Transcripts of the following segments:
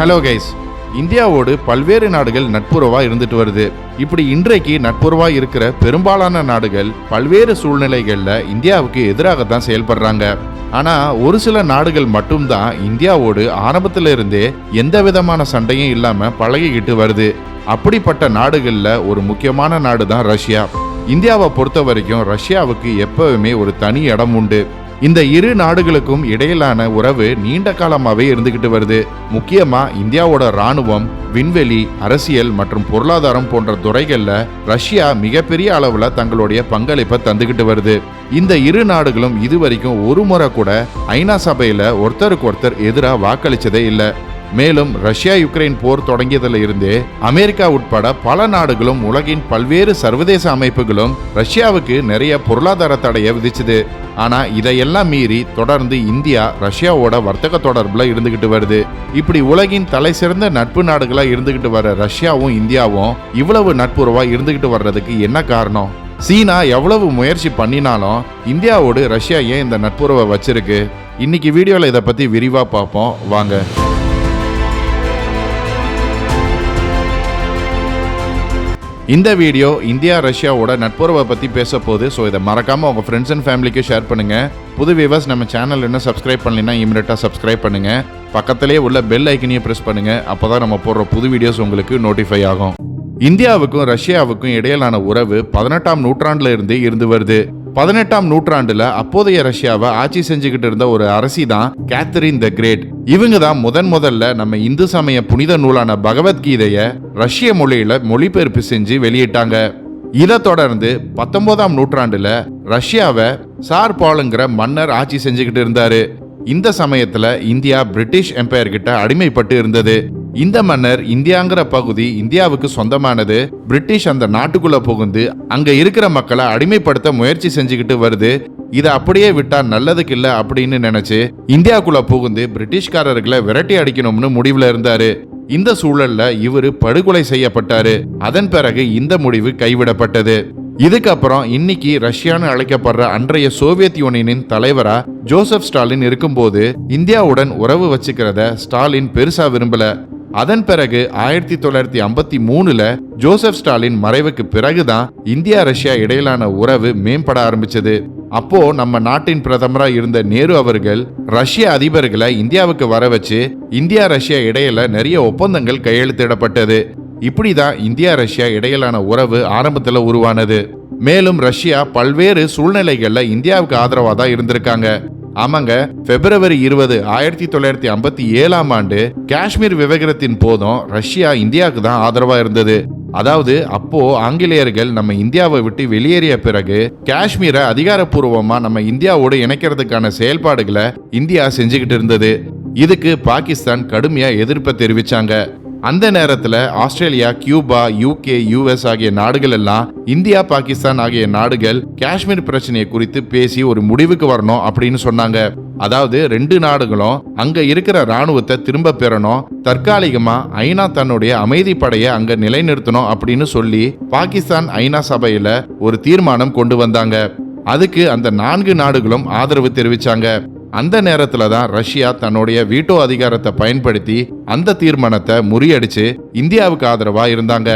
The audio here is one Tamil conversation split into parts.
ஹலோ கைஸ் இந்தியாவோடு பல்வேறு நாடுகள் நட்புறவாக இருந்துட்டு வருது. இப்படி இன்றைக்கு நட்புறவாக இருக்கிற பெரும்பாலான நாடுகள் பல்வேறு சூழ்நிலைகளில் இந்தியாவுக்கு எதிராக தான் செயல்படுறாங்க. ஆனால் ஒரு சில நாடுகள் மட்டும்தான் இந்தியாவோடு ஆரம்பத்தில் இருந்தே எந்த விதமான சண்டையும் இல்லாமல் பழகிக்கிட்டு வருது. அப்படிப்பட்ட நாடுகளில் ஒரு முக்கியமான நாடு தான் ரஷ்யா. இந்தியாவை பொறுத்த வரைக்கும் ரஷ்யாவுக்கு எப்பவுமே ஒரு தனி இடம் உண்டு. இந்த இரு நாடுகளுக்கும் இடையிலான உறவு நீண்ட காலமாகவே இருந்துகிட்டு வருது. முக்கியமா இந்தியாவோட ராணுவம் விண்வெளி அரசியல் மற்றும் பொருளாதாரம் போன்ற துறைகள்ல ரஷ்யா மிகப்பெரிய அளவுல தங்களுடைய பங்களிப்பை தந்துகிட்டு வருது. இந்த இரு நாடுகளும் இதுவரைக்கும் ஒரு முறை கூட ஐநா சபையில ஒருத்தருக்கு ஒருத்தர் எதிராக வாக்களிச்சதே இல்லை. மேலும் ரஷ்யா யுக்ரைன் போர் தொடங்கியதில் இருந்தே அமெரிக்கா உட்பட பல நாடுகளும் உலகின் பல்வேறு சர்வதேச அமைப்புகளும் ரஷ்யாவுக்கு நிறைய பொருளாதார தடையை விதிச்சுது. ஆனா இதையெல்லாம் மீறி தொடர்ந்து இந்தியா ரஷ்யாவோட வர்த்தக தொடர்புல இருந்துகிட்டு வருது. இப்படி உலகின் தலை சிறந்த நட்பு நாடுகளா இருந்துகிட்டு வர ரஷ்யாவும் இந்தியாவும் இவ்வளவு நட்புறவா இருந்துகிட்டு வர்றதுக்கு என்ன காரணம்? சீனா எவ்வளவு முயற்சி பண்ணினாலும் இந்தியாவோடு ரஷ்யா ஏன் இந்த நட்புறவை வச்சிருக்கு? இன்னைக்கு வீடியோவில் இதை பத்தி விரிவா பார்ப்போம். வாங்க. இந்த வீடியோ இந்தியா ரஷ்யாவோட நட்புறவை பற்றி பேச போகுது. ஸோ இதை மறக்காமல் உங்கள் ஃப்ரெண்ட்ஸ் அண்ட் ஃபேமிலிக்கு ஷேர் பண்ணுங்கள் புது வியூவர்ஸ் நம்ம சேனல் இன்னும் சப்ஸ்கிரைப் பண்ணலைன்னா இமீடியட்டாக சப்ஸ்கிரைப் பண்ணுங்கள் பக்கத்திலே உள்ள பெல் ஐக்கனையும் ப்ரெஸ் பண்ணுங்கள் அப்போ தான் நம்ம போடுற புது வீடியோஸ் உங்களுக்கு நோட்டிஃபை ஆகும். இந்தியாவுக்கும் ரஷ்யாவுக்கும் இடையிலான உறவு பதினெட்டாம் நூற்றாண்டுல இருந்தே இருந்து வருது. பதினெட்டாம் நூற்றாண்டுல அப்போதைய ரஷ்யாவை ஆட்சி செஞ்சுக்கிட்டு இருந்த ஒரு அரசி தான் கேத்தரின் த கிரேட். இவங்க தான் முதன் முதல்ல நம்ம இந்து சமய புனித நூலான பகவத்கீதைய ரஷ்ய மொழியில மொழிபெயர்ப்பு செஞ்சு வெளியிட்டாங்க. இதை தொடர்ந்து பத்தொன்பதாம் நூற்றாண்டுல ரஷ்யாவை சார் பாலுங்கிற மன்னர் ஆட்சி செஞ்சுக்கிட்டு இருந்தாரு. இந்த சமயத்துல இந்தியா பிரிட்டிஷ் எம்பையர் கிட்ட அடிமைப்பட்டு இருந்தது. இந்த மன்னர் இந்தியாங்கிற பகுதி இந்தியாவுக்கு சொந்தமானது. பிரிட்டிஷ் அந்த நாட்டுக்குள்ள புகுந்து அங்க இருக்கிற மக்களை அடிமைப்படுத்த முயற்சி செஞ்சுக்கிட்டு வருது. இதை அப்படியே விட்டா நல்லதுக்கு இல்லை அப்படின்னு நினைச்சு இந்தியாக்குள்ள புகுந்து பிரிட்டிஷ்காரர்களை விரட்டி அடிக்கணும்னு முடிவுல இருந்தாரு. இந்த சூழல்ல இவரு படுகொலை செய்யப்பட்டாரு. அதன் பிறகு இந்த முடிவு கைவிடப்பட்டது. இதுக்கப்புறம் இன்னைக்கு ரஷ்யான்னு அழைக்கப்படுற அன்றைய சோவியத் யூனியனின் தலைவரா ஜோசப் ஸ்டாலின் இருக்கும்போது இந்தியாவுடன் உறவு வச்சுக்கிறத ஸ்டாலின் பெருசா விரும்பல. அதன் பிறகு ஆயிரத்தி தொள்ளாயிரத்தி ஐம்பத்தி மூணுல ஜோசப் ஸ்டாலின் மறைவுக்கு பிறகுதான் இந்தியா ரஷ்யா இடையிலான உறவு மேம்பட ஆரம்பிச்சது. அப்போ நம்ம நாட்டின் பிரதமரா இருந்த நேரு அவர்கள் ரஷ்ய அதிபர்களை இந்தியாவுக்கு வர வச்சு இந்தியா ரஷ்யா இடையில நிறைய ஒப்பந்தங்கள் கையெழுத்திடப்பட்டது. இப்படிதான் இந்தியா ரஷ்யா இடையிலான உறவு ஆரம்பத்துல உருவானது. மேலும் ரஷ்யா பல்வேறு சூழ்நிலைகள்ல இந்தியாவுக்கு ஆதரவாக தான் இருந்திருக்காங்க. ஆமாங்க. பிப்ரவரி இருபது ஆயிரத்தி தொள்ளாயிரத்தி ஐம்பத்தி ஏழாம் ஆண்டு காஷ்மீர் விவகாரத்தின் போதும் ரஷ்யா இந்தியாவுக்கு தான் ஆதரவா இருந்தது. அதாவது அப்போ ஆங்கிலேயர்கள் நம்ம இந்தியாவை விட்டு வெளியேறிய பிறகு காஷ்மீரை அதிகாரப்பூர்வமா நம்ம இந்தியாவோடு இணைக்கிறதுக்கான செயல்பாடுகளை இந்தியா செஞ்சுக்கிட்டு இருந்தது. இதுக்கு பாகிஸ்தான் கடுமையா எதிர்ப்பை தெரிவிச்சாங்க. அந்த நேரத்தில் ஆஸ்திரேலியா கியூபா யூகே யூஎஸ் ஆகிய நாடுகள் எல்லாம் இந்தியா பாகிஸ்தான் ஆகிய நாடுகள் காஷ்மீர் பிரச்சனையை குறித்து பேசி ஒரு முடிவுக்கு வரணும் அப்படின்னு சொன்னாங்க. அதாவது ரெண்டு நாடுகளும் அங்க இருக்கிற ராணுவத்தை திரும்ப பெறணும். தற்காலிகமா ஐநா தன்னுடைய அமைதி படையை அங்க நிலைநிறுத்தணும் அப்படின்னு சொல்லி பாகிஸ்தான் ஐநா சபையில ஒரு தீர்மானம் கொண்டு வந்தாங்க. அதுக்கு அந்த நான்கு நாடுகளும் ஆதரவு தெரிவிச்சாங்க. அந்த நேரத்துல தான் ரஷ்யா தன்னுடைய வீட்டோ அதிகாரத்தை பயன்படுத்தி அந்த தீர்மானத்தை முறியடிச்சு இந்தியாவுக்கு ஆதரவா இருந்தாங்க.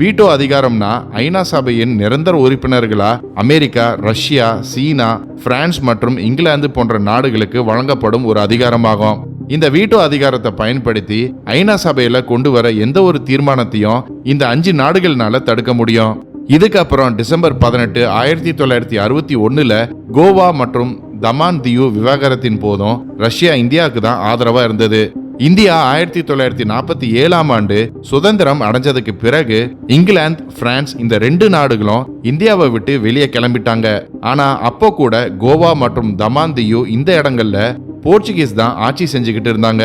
வீட்டோ அதிகாரம்னா ஐநா சபையின் நிரந்தர உறுப்பினர்களா அமெரிக்கா ரஷ்யா சீனா பிரான்ஸ் மற்றும் இங்கிலாந்து போன்ற நாடுகளுக்கு வழங்கப்படும் ஒரு அதிகாரமாகும். இந்த வீட்டோ அதிகாரத்தை பயன்படுத்தி ஐநா சபையில கொண்டு வர எந்த ஒரு தீர்மானத்தையும் இந்த அஞ்சு நாடுகள்னால தடுக்க முடியும். இதுக்கப்புறம் டிசம்பர் பதினெட்டு ஆயிரத்தி தொள்ளாயிரத்தி அறுபத்தி ஒன்றில் கோவா மற்றும் தமான் தியூ விவாகரத்தின் போதும் ரஷ்யா இந்தியாவுக்கு தான் ஆதரவா இருந்தது. இந்தியா ஆயிரத்தி தொள்ளாயிரத்தி நாற்பத்தி ஏழாம் ஆண்டு சுதந்திரம் அடைஞ்சதுக்கு பிறகு இங்கிலாந்து பிரான்ஸ் இந்த ரெண்டு நாடுகளும் இந்தியாவை விட்டு வெளியே கிளம்பிட்டாங்க. ஆனா அப்போ கூட கோவா மற்றும் தமான் தியூ இந்த இடங்கள்ல போர்ச்சுகீஸ் தான் ஆட்சி செஞ்சுக்கிட்டு இருந்தாங்க.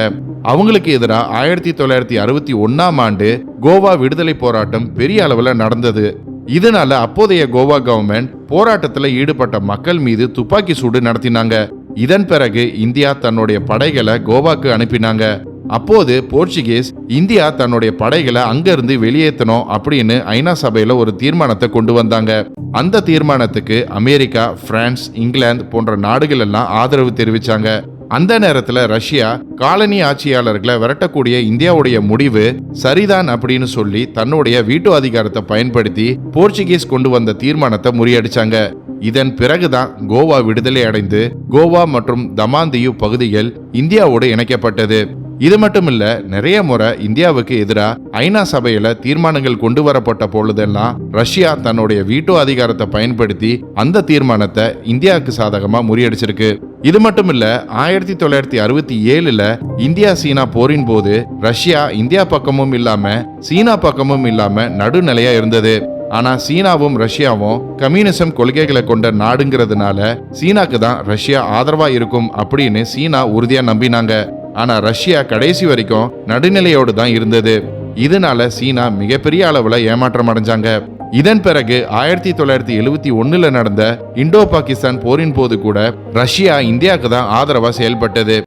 அவங்களுக்கு எதிராக ஆயிரத்தி தொள்ளாயிரத்தி அறுபத்தி ஒன்னாம் ஆண்டு கோவா விடுதலை போராட்டம் பெரிய அளவில் நடந்தது. இதனால அப்போதைய கோவா கவர்மெண்ட் போராட்டத்தில் ஈடுபட்ட மக்கள் மீது துப்பாக்கி சூடு நடத்தினாங்க. இதன் பிறகு இந்தியா தன்னுடைய படைகளை கோவாக்கு அனுப்பினாங்க. அப்போது போர்ச்சுகீஸ் இந்தியா தன்னுடைய படைகளை அங்கிருந்து வெளியேற்றணும் அப்படின்னு ஐநா சபையில ஒரு தீர்மானத்தை கொண்டு வந்தாங்க. அந்த தீர்மானத்துக்கு அமெரிக்கா பிரான்ஸ் இங்கிலாந்து போன்ற நாடுகள் எல்லாம் ஆதரவு தெரிவிச்சாங்க. அந்த நேரத்துல ரஷ்யா காலனி ஆட்சியாளர்களை விரட்டக்கூடிய இந்தியாவுடைய முடிவு சரிதான் அப்படின்னு சொல்லி தன்னுடைய வீட்டு அதிகாரத்தை பயன்படுத்தி போர்ச்சுகீஸ் கொண்டு வந்த தீர்மானத்தை முறியடிச்சாங்க. இதன் பிறகுதான் கோவா விடுதலை அடைந்து கோவா மற்றும் தமாந்தியு பகுதிகள் இந்தியாவோடு இணைக்கப்பட்டது. இது மட்டும் இல்ல நிறைய முறை இந்தியாவுக்கு எதிராக ஐநா சபையில தீர்மானங்கள் கொண்டு வரப்பட்ட பொழுதெல்லாம் ரஷ்யா தன்னுடைய வீட்டோ அதிகாரத்தை பயன்படுத்தி அந்த தீர்மானத்தை இந்தியாவுக்கு சாதகமா முறியடிச்சிருக்கு. இது மட்டும் இல்ல ஆயிரத்தி தொள்ளாயிரத்தி அறுபத்தி ஏழுல இந்தியா சீனா போரின் போது ரஷ்யா இந்தியா பக்கமும் இல்லாம சீனா பக்கமும் இல்லாம நடுநிலையா இருந்தது. ஆனா சீனாவும் ரஷ்யாவும் கம்யூனிசம் கொள்கைகளை கொண்ட நாடுங்கிறதுனால சீனாக்கு தான் ரஷ்யா ஆதரவா இருக்கும் அப்படின்னு சீனா உறுதியா நம்பினாங்க. ஆனா ரஷ்யா கடைசி வரைக்கும் நடுநிலையோடு தான் இருந்தது. இதனால சீனா மிகப்பெரிய அளவுல ஏமாற்றம் அடைஞ்சாங்க. இதன் பிறகு ஆயிரத்தி தொள்ளாயிரத்தி எழுவத்தி ஒன்னுல நடந்த இண்டோ பாகிஸ்தான் போரின் போது கூட ரஷ்யா இந்தியாவுக்கு தான் ஆதரவா செயல்பட்டது.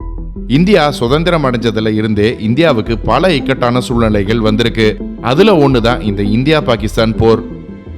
இந்தியா சுதந்திரம் அடைஞ்சதுல இருந்தே இந்தியாவுக்கு பல இக்கட்டான சூழ்நிலைகள் வந்திருக்கு. அதுல ஒண்ணுதான் இந்த இந்தியா பாகிஸ்தான் போர்.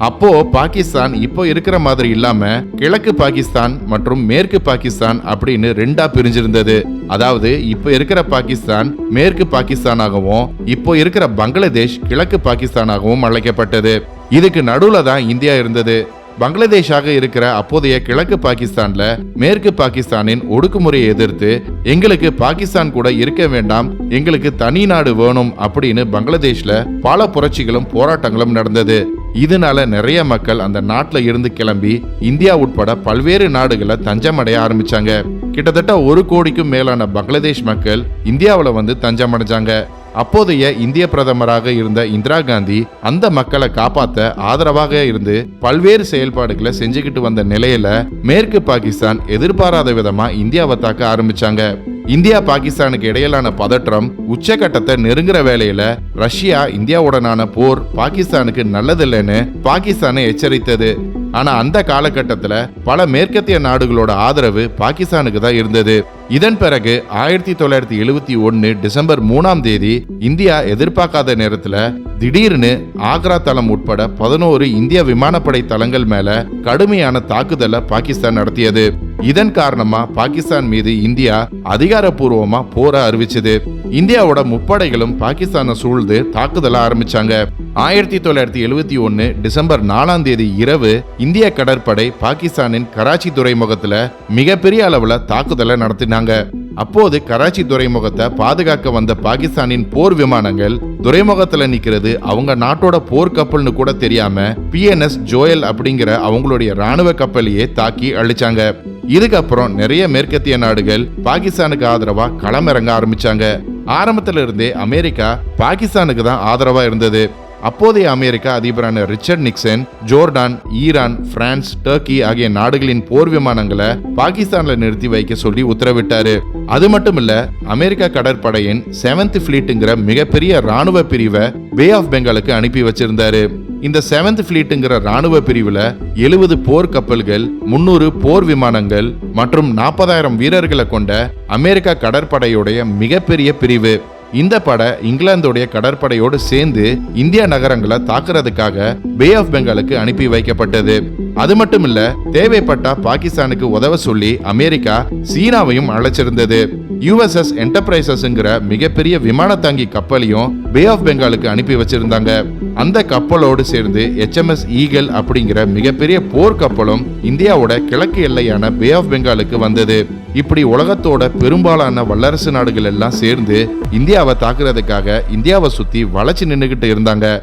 அப்போ பாகிஸ்தான் இப்போ இருக்கிற மாதிரி இல்லாம கிழக்கு பாகிஸ்தான் மற்றும் மேற்கு பாகிஸ்தான் அப்படின்னு ரெண்டா பிரிஞ்சிருந்தது. அதாவது இப்போ இருக்கிற பாகிஸ்தான் மேற்கு பாகிஸ்தானாகவும் இப்போ இருக்கிற பங்களாதேஷ் கிழக்கு பாகிஸ்தானாகவும் அழைக்கப்பட்டது. இதுக்கு நடுவுல தான் இந்தியா இருந்தது. பங்களாதேஷாக இருக்கிற அப்போதைய கிழக்கு பாகிஸ்தான்ல மேற்கு பாகிஸ்தானின் ஒடுக்குமுறையை எதிர்த்து எங்களுக்கு பாகிஸ்தான் கூட இருக்க வேண்டாம் எங்களுக்கு தனி நாடு வேணும் அப்படின்னு பங்களாதேஷ்ல பல புரட்சிகளும் போராட்டங்களும் நடந்தது. இதனால நிறைய மக்கள் அந்த நாட்டில் இருந்து கிளம்பி இந்தியா உட்பட பல்வேறு நாடுகளை தஞ்சம் அடைய ஆரம்பிச்சாங்க. கிட்டத்தட்ட ஒரு கோடிக்கும் மேலான பங்களாதேஷ் மக்கள் இந்தியாவில் வந்து தஞ்சம் அடைஞ்சாங்க அப்போதைய இந்திய பிரதமராக இருந்த இந்திரா காந்தி அந்த மக்களை காப்பாத்த ஆதரவாக இருந்து பல்வேறு செயல்பாடுகளை செஞ்சுக்கிட்டு வந்த நிலையில மேற்கு பாகிஸ்தான் எதிர்பாராத விதமா இந்தியாவை தாக்க ஆரம்பிச்சாங்க. இந்தியா பாகிஸ்தானுக்கு இடையிலான பதற்றம் உச்சகட்டத்தை நெருங்குற வேலையில ரஷ்யா இந்தியாவுடனான போர் பாகிஸ்தானுக்கு நல்லதில்லைன்னு பாகிஸ்தானை எச்சரித்தது. ஆனா அந்த காலகட்டத்துல பல மேற்கத்திய நாடுகளோட ஆதரவு பாகிஸ்தானுக்கு தான் இருந்தது. இதன் பிறகு ஆயிரத்தி தொள்ளாயிரத்தி எழுவத்தி ஒன்னு டிசம்பர் மூணாம் தேதி இந்தியா எதிர்பார்க்காத நேரத்துல திடீர்னு ஆக்ரா தளம் உட்பட பதினோரு இந்திய விமானப்படை தளங்கள் மேல கடுமையான தாக்குதலை பாகிஸ்தான் நடத்தியது. இதன் காரணமா பாகிஸ்தான் மீது இந்தியா அதிகாரப்பூர்வமா போர அறிவிச்சது. இந்தியாவோட முப்படைகளும் பாகிஸ்தானை சூழ்ந்து தாக்குதல ஆரம்பிச்சாங்க. ஆயிரத்தி தொள்ளாயிரத்தி எழுவத்தி ஒன்னு டிசம்பர் நாலாம் தேதி இரவு இந்திய கடற்படை பாகிஸ்தானின் கராச்சி துறைமுகத்துல மிகப்பெரிய அளவுல தாக்குதலை நடத்தினாங்க. அப்போது கராச்சி துறைமுகத்தை பாதுகாக்க வந்த பாகிஸ்தானின் போர் விமானங்கள் துறைமுகத்துல நிக்கிறது. அவங்க நாட்டோட போர் கப்பல்னு கூட தெரியாம பிஎன்எஸ் ஜோயல் அப்படிங்கிற அவங்களுடைய ராணுவ கப்பலையே தாக்கி அழிச்சாங்க. இதுக்கப்புறம் நிறைய மேற்கத்திய நாடுகள் பாகிஸ்தானுக்கு ஆதரவா களமிறங்க ஆரம்பிச்சாங்க. ஆரம்பத்துல இருந்தே அமெரிக்கா பாகிஸ்தானுக்கு தான் ஆதரவா இருந்தது. அப்போதைய அமெரிக்க அதிபரான Richard Nixon Jordan Iran France Turkey ஆகிய நாடுகளின் போர் விமானங்களை பாகிஸ்தான்ல நிறுத்தி வைக்க சொல்லி உத்தரவிட்டாரு. அது மட்டும் இல்ல அமெரிக்க கடற்படையின் செவன்த் பிளீட்டுங்கிற மிகப்பெரிய ராணுவ பிரிவை பே ஆஃப் பெங்காலுக்கு அனுப்பி வச்சிருந்தாரு. இந்த செவன்த் பிளீட்டுங்கிற ராணுவ பிரிவுல எழுபது போர் கப்பல்கள் முன்னூறு போர் விமானங்கள் மற்றும் நாற்பதாயிரம் வீரர்களை கொண்ட அமெரிக்க கடற்படையுடைய மிகப்பெரிய பிரிவு. இந்த படை இங்கிலாந்துடைய கடற்படையோடு சேர்ந்து இந்திய நகரங்களை தாக்குறதுக்காக பே ஆஃப் பெங்காலுக்கு அனுப்பி வைக்கப்பட்டது. அது மட்டும் இல்ல தேவைப்பட்டா பாகிஸ்தானுக்கு உதவ சொல்லி அமெரிக்கா சீனாவையும் அழைச்சிருந்தது. யுஎஸ்எஸ் என்டர்பிரைசஸ்ங்கிற மிகப்பெரிய விமான தாங்கி கப்பலையும் பே ஆஃப் பெங்காலுக்கு அனுப்பி வச்சிருந்தாங்க. அந்த கப்பலோடு சேர்ந்து எச்எம்எஸ் ஈகல் அப்படிங்கிற மிகப்பெரிய போர் கப்பலும் இந்தியாவோட கிழக்கு எல்லையான பே ஆஃப் பெங்காலுக்கு வந்தது. இப்படி உலகத்தோட பெரும்பாலான வல்லரசு நாடுகள் எல்லாம் சேர்ந்து இந்தியாவை தாக்குறதுக்காக இந்தியாவை சுத்தி வளைச்சு நின்றுகிட்டு இருந்தாங்க.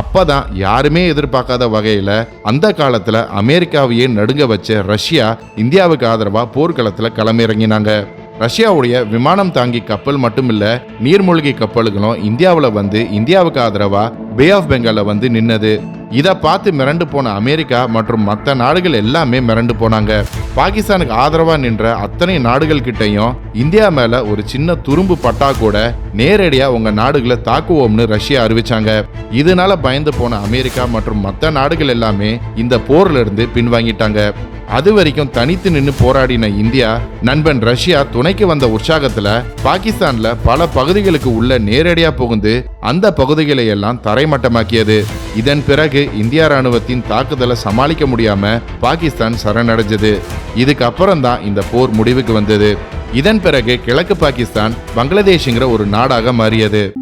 அப்பதான் யாருமே எதிர்பார்க்காத வகையில அந்த காலத்துல அமெரிக்காவையே நடுங்க வச்ச ரஷ்யா இந்தியாவுக்கு ஆதரவா போர்க்களத்துல களமிறங்கினாங்க. ரஷ்யாவுடைய விமானம் தாங்கி கப்பல் மட்டும் இல்ல நீர்மூழ்கி கப்பல்களும் இந்தியாவில் வந்து இந்தியாவுக்கு ஆதரவா பே ஆஃப் பெங்கால வந்து நின்னது. இதை பார்த்து மிரண்டு போன அமெரிக்கா மற்றும் மற்ற நாடுகள் எல்லாமே மிரண்டு போனாங்க. பாகிஸ்தானுக்கு ஆதரவாக நின்ற அத்தனை நாடுகள் கிட்டையும் இந்தியா மேல ஒரு சின்ன துரும்பு பட்டா கூட நேரடியாக உங்க நாடுகளை தாக்குவோம்னு ரஷ்யா அறிவிச்சாங்க. இதனால பயந்து போன அமெரிக்கா மற்றும் மற்ற நாடுகள் எல்லாமே இந்த போர்ல இருந்து பின்வாங்கிட்டாங்க. அது வரைக்கும் தனித்து நின்று போராடின இந்தியா நண்பன் ரஷ்யா துணைக்கு வந்த உற்சாகத்துல பாகிஸ்தான்ல பல பகுதிகளுக்கு உள்ள நேரடியா புகுந்து அந்த பகுதிகளை எல்லாம் தரைமட்டமாக்கியது. இதன் பிறகு இந்தியா ராணுவத்தின் தாக்குதலை சமாளிக்க முடியாம பாகிஸ்தான் சரணடைஞ்சது. இதுக்கு தான் இந்த போர் முடிவுக்கு வந்தது. இதன் பிறகு கிழக்கு பாகிஸ்தான் பங்களாதேஷ்ங்கிற ஒரு நாடாக மாறியது.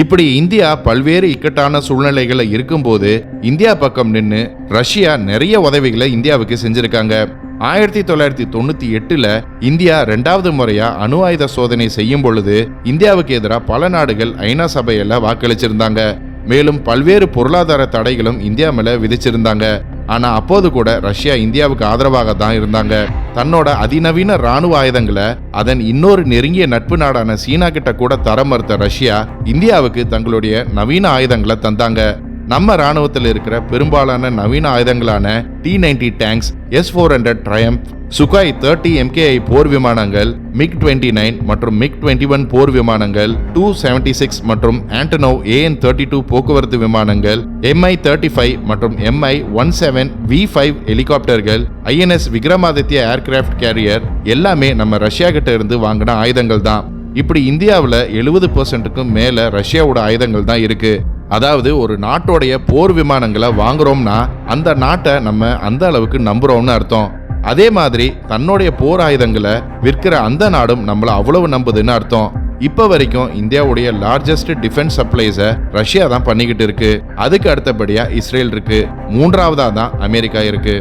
இப்படி இந்தியா பல்வேறு இக்கட்டான சூழ்நிலைகளை இருக்கும்போது இந்தியா பக்கம் நின்று ரஷ்யா நிறைய உதவிகளை இந்தியாவுக்கு செஞ்சிருக்காங்க. ஆயிரத்தி தொள்ளாயிரத்தி தொண்ணூத்தி எட்டுல இந்தியா ரெண்டாவது முறையா அணு ஆயுத சோதனை செய்யும் பொழுது இந்தியாவுக்கு எதிராக பல நாடுகள் ஐநா சபையில வாக்களிச்சிருந்தாங்க. மேலும் பல்வேறு பொருளாதார தடைகளும் இந்தியா மேல விதிச்சிருந்தாங்க. ஆனால் அப்போது கூட ரஷ்யா இந்தியாவுக்கு ஆதரவாக தான் இருந்தாங்க. தன்னோட அதிநவீன ராணுவ ஆயுதங்களை அதன் இன்னொரு நெருங்கிய நட்பு நாடான சீனா கிட்ட கூட தர மறுத்த ரஷ்யா இந்தியாவுக்கு தங்களுடைய நவீன ஆயுதங்களை தந்தாங்க. நம்ம ராணுவத்தில் இருக்கிற பெரும்பாலான நவீன ஆயுதங்களான T ninety tanks S four hundred Triumf Sukhoi thirty MKI போர் விமானங்கள் மிக் டுவெண்ட்டி நைன் மற்றும் மிக் டுவெண்ட்டி ஒன் போர் விமானங்கள் டூ செவன்டி சிக்ஸ் மற்றும் ஆண்டனோவ் ஏஎன் தேர்ட்டி டூ போக்குவரத்து விமானங்கள் எம்ஐ தேர்ட்டி ஃபைவ் மற்றும் Mi one seven V five helicopters INS Vikramaditya aircraft carrier எல்லாமே நம்ம ரஷ்யா கிட்ட இருந்து வாங்கின ஆயுதங்கள் தான் இப்படி இந்தியாவில் எழுபது பர்சன்ட்டுக்கும் மேலே ரஷ்யாவோட ஆயுதங்கள் தான் இருக்குது அதாவது ஒரு நாட்டோடைய போர் விமானங்களை வாங்குறோம்னா அந்த நாட்டை நம்ம அந்த அளவுக்கு நம்புறோம்னு அர்த்தம். அதே மாதிரி தன்னுடைய போர் ஆயுதங்களை விற்கிற அந்த நாடும் நம்மளை அவ்வளவு நம்புதுன்னு அர்த்தம். இப்ப வரைக்கும் இந்தியாவுடைய லார்ஜஸ்ட் டிஃபென்ஸ் சப்ளைஸை ரஷ்யா தான் பண்ணிக்கிட்டு இருக்கு. அதுக்கு அடுத்தபடியா இஸ்ரேல் இருக்கு. மூன்றாவதா தான் அமெரிக்கா இருக்கு.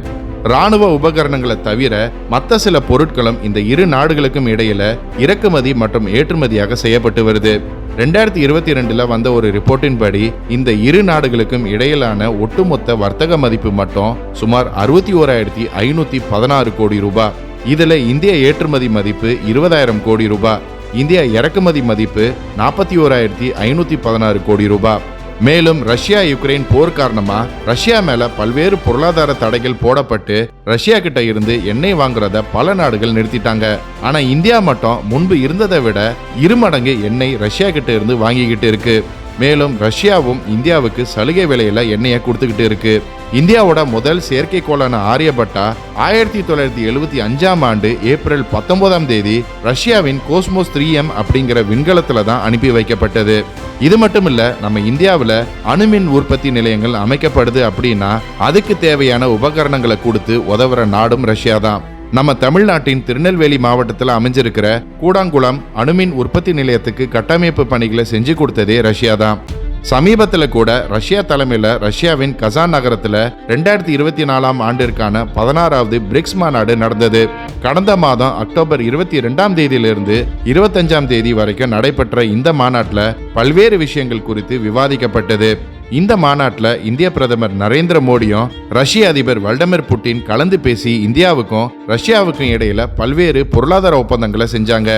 ராணுவ உபகரணங்களை தவிர மற்ற சில பொருட்களும் இந்த இரு நாடுகளுக்கும் இடையில இறக்குமதி மற்றும் ஏற்றுமதியாக செய்யப்பட்டு வருது. ரெண்டாயிரத்தி இருபத்தி ரெண்டில் வந்த ஒரு ரிப்போர்ட்டின் படி இந்த இரு நாடுகளுக்கும் இடையிலான ஒட்டுமொத்த வர்த்தக மதிப்பு மட்டும் சுமார் அறுபத்தி ஓராயிரத்தி ஐநூத்தி பதினாறு கோடி ரூபாய் இதில் இந்திய ஏற்றுமதி மதிப்பு இருபதாயிரம் கோடி ரூபாய் இந்தியா இறக்குமதி மதிப்பு நாற்பத்தி ஓராயிரத்தி ஐநூத்தி பதினாறு கோடி ரூபாய் மேலும் ரஷ்யா யுக்ரைன் போர் காரணமா ரஷ்யா மேல பல்வேறு பொருளாதார தடைகள் போடப்பட்டு ரஷ்யா கிட்ட இருந்து எண்ணெய் வாங்குறத பல நாடுகள் நிறுத்திட்டாங்க. ஆனா இந்தியா மட்டும் முன்பு இருந்ததை விட இருமடங்கு எண்ணெய் ரஷ்யா கிட்ட இருந்து வாங்கிக்கிட்டு இருக்கு. மேலும் ரஷ்யாவும் இந்தியாவுக்கு சலுகை விலையில எண்ணெயை கொடுத்துக்கிட்டு இருக்கு. இந்தியாவோட முதல் செயற்கைக்கோளான ஆரியபட்டா ஆயிரத்தி தொள்ளாயிரத்தி எழுபத்தி அஞ்சாம் ஆண்டு ஏப்ரல் பத்தொன்பதாம் தேதி ரஷ்யாவின் கோஸ்மோஸ் த்ரீ எம் அப்படிங்கிற விண்கலத்துல தான் அனுப்பி வைக்கப்பட்டது. இது மட்டும் இல்ல நம்ம இந்தியாவில் அணுமின் உற்பத்தி நிலையங்கள் அமைக்கப்படுது அப்படின்னா அதுக்கு தேவையான உபகரணங்களை கொடுத்து உதவுற நாடும் ரஷ்யா தான். நம்ம தமிழ்நாட்டின் திருநெல்வேலி மாவட்டத்தில் அமைஞ்சிருக்கிற கூடாங்குளம் அணுமின் உற்பத்தி நிலையத்துக்கு கட்டமைப்பு பணிகளை செஞ்சு கொடுத்ததே ரஷ்யா தான். சமீபத்தில் கூட ரஷ்யா தலைமையில் ரஷ்யாவின் கசான் நகரத்தில் ரெண்டாயிரத்தி இருபத்தி நாலாம் ஆண்டிற்கான பதினாறாவது பிரிக்ஸ் மாநாடு நடந்தது. கடந்த மாதம் அக்டோபர் இருபத்தி ரெண்டாம் தேதியிலிருந்து இருபத்தஞ்சாம் தேதி வரைக்கும் நடைபெற்ற இந்த மாநாட்டில் பல்வேறு விஷயங்கள் குறித்து விவாதிக்கப்பட்டது. இந்த மாநாட்டில் இந்திய பிரதமர் நரேந்திர மோடியும் ரஷ்ய அதிபர் வல்டமிர் புட்டின் கலந்து பேசி இந்தியாவுக்கும் ரஷ்யாவுக்கும் இடையில பல்வேறு பொருளாதார ஒப்பந்தங்களை செஞ்சாங்க.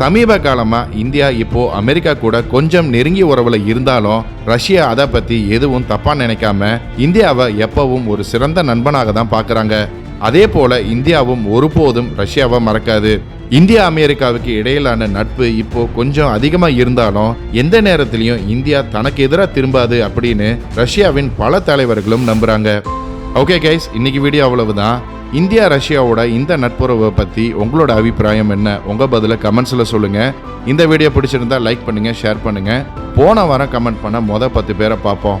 சமீப காலமா இந்தியா இப்போ அமெரிக்கா கூட கொஞ்சம் நெருங்கிய உறவுல இருந்தாலும் ரஷ்யா அதை பத்தி எதுவும் தப்பா நினைக்காம இந்தியாவை எப்பவும் ஒரு சிறந்த நண்பனாக தான் பாக்குறாங்க. அதே போல இந்தியாவும் ஒருபோதும் ரஷ்யாவை மறக்காது. இந்தியா அமெரிக்காவுக்கு இடையிலான நட்பு இப்போ கொஞ்சம் அதிகமாக இருந்தாலும் எந்த நேரத்திலையும் இந்தியா தனக்கு எதிராக திரும்பாது அப்படின்னு ரஷ்யாவின் பல தலைவர்களும் நம்புறாங்க. ஓகே கைஸ் இன்னைக்கு வீடியோ அவ்வளவுதான். இந்தியா ரஷ்யாவோட இந்த நட்புறவை பற்றி உங்களோட அபிப்பிராயம் என்ன? உங்கள் பதிலை கமெண்ட்ஸில் சொல்லுங்கள் இந்த வீடியோ பிடிச்சிருந்தா லைக் பண்ணுங்கள் ஷேர் பண்ணுங்கள் போன வாரம் கமெண்ட் பண்ண மொதல் பத்து பேரை பார்ப்போம்.